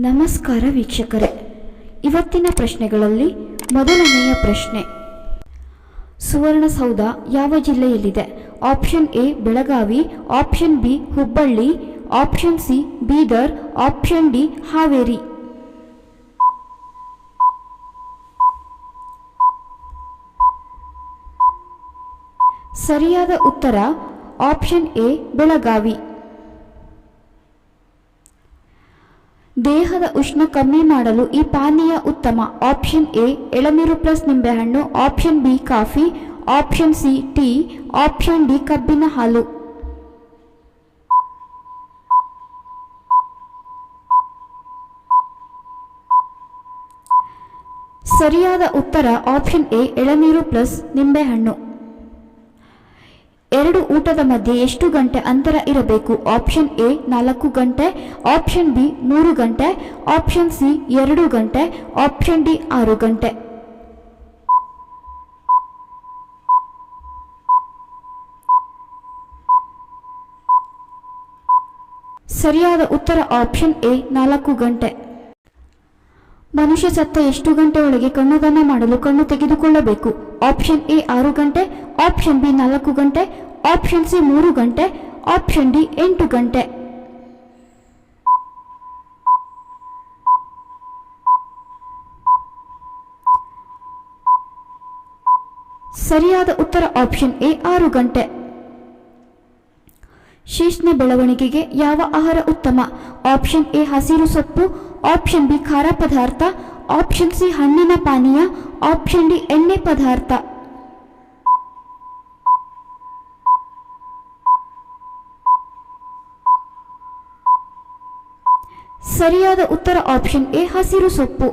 ನಮಸ್ಕಾರ ವೀಕ್ಷಕರೇ. ಇವತ್ತಿನ ಪ್ರಶ್ನೆಗಳಲ್ಲಿ ಮೊದಲನೆಯ ಪ್ರಶ್ನೆ. ಸುವರ್ಣಸೌಧ ಯಾವ ಜಿಲ್ಲೆಯಲ್ಲಿದೆ? Option A, Belagavi, option B, Hubballi, option C, Bidar, option D, Haveri. ಸರಿಯಾದ ಉತ್ತರ, ಆಪ್ಷನ್ ಎ, ಬೆಳಗಾವಿ. ದೇಹದ ಉಷ್ಣ ಕಮ್ಮಿ ಮಾಡಲು ಈ ಪಾನೀಯ ಉತ್ತಮ. ಆಪ್ಷನ್ ಎ, ಎಳನೀರು ಪ್ಲಸ್ ನಿಂಬೆಹಣ್ಣು. Option B, coffee. Option C, tea. Option D, ಕಬ್ಬಿನ ಹಾಲು. ಸರಿಯಾದ ಉತ್ತರ ಆಪ್ಷನ್ ಎ, ಎಳನೀರು ಪ್ಲಸ್ ನಿಂಬೆಹಣ್ಣು. ಎರಡು ಊಟದ ಮಧ್ಯೆ ಎಷ್ಟು ಗಂಟೆ ಅಂತರ ಇರಬೇಕು? ಆಪ್ಷನ್ ಎ, ನಾಲ್ಕು ಗಂಟೆ. ಆಪ್ಷನ್ ಬಿ, ಮೂರು ಗಂಟೆ. ಆಪ್ಷನ್ ಸಿ, ಎರಡು ಗಂಟೆ. ಆಪ್ಷನ್ ಡಿ, ಆರು ಗಂಟೆ. ಸರಿಯಾದ ಉತ್ತರ ಆಪ್ಷನ್ ಎ, ನಾಲ್ಕು ಗಂಟೆ. ಮನುಷ್ಯ ಸತ್ತ ಎಷ್ಟು ಗಂಟೆ ಒಳಗೆ ಕಣ್ಣುದಾನ ಮಾಡಲು ಕಣ್ಣು ತೆಗೆದುಕೊಳ್ಳಬೇಕು? ಆಪ್ಷನ್ ಎ, ಆರು ಗಂಟೆ. ಆಪ್ಷನ್ ಬಿ, ನಾಲ್ಕು ಗಂಟೆ. ಆಪ್ಷನ್ ಸಿ ಮೂರು ಗಂಟೆ ಆಪ್ಷನ್ ಡಿ ಎಂಟು ಗಂಟೆ. ಸರಿಯಾದ ಉತ್ತರ ಆಪ್ಷನ್ ಎ ಆರು ಗಂಟೆ. ಶಿಶ್ನ ಬೆಳವಣಿಗೆಗೆ ಯಾವ ಆಹಾರ ಉತ್ತಮ? ಆಪ್ಷನ್ ಎ ಹಸಿರು ಸೊಪ್ಪು ಆಪ್ಷನ್ ಬಿ ಖಾರ ಪದಾರ್ಥ ಆಪ್ಷನ್ ಸಿ ಹಣ್ಣಿನ ಪಾನೀಯ ಆಪ್ಷನ್ ಡಿ ಎಣ್ಣೆ ಪದಾರ್ಥ. ಸರಿಯಾದ ಉತ್ತರ ಆಪ್ಷನ್ ಎ ಹಸಿರು ಸೊಪ್ಪು.